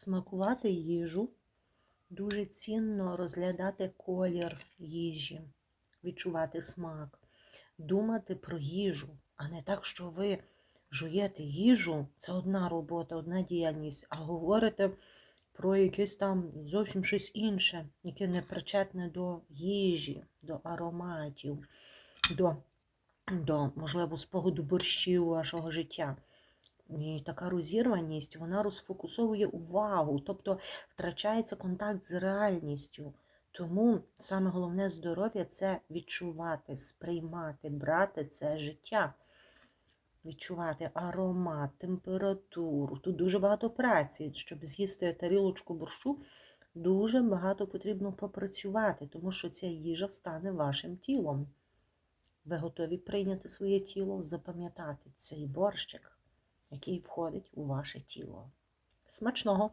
смакувати їжу, дуже цінно розглядати колір їжі, відчувати смак, думати про їжу, а не так, що ви жуєте їжу, це одна робота, одна діяльність, а говорите про якесь там зовсім щось інше, яке не причетне до їжі, до ароматів, до, до можливо, спогаду борщів вашого життя. І така розірваність, вона розфокусовує увагу, тобто втрачається контакт з реальністю. Тому саме головне здоров'я це відчувати, сприймати, брати це життя, відчувати аромат, температуру. Тут дуже багато праці. Щоб з'їсти тарілочку борщу, дуже багато потрібно попрацювати, тому що ця їжа стане вашим тілом. Ви готові прийняти своє тіло, запам'ятати цей борщик, який входить у ваше тіло. Смачного!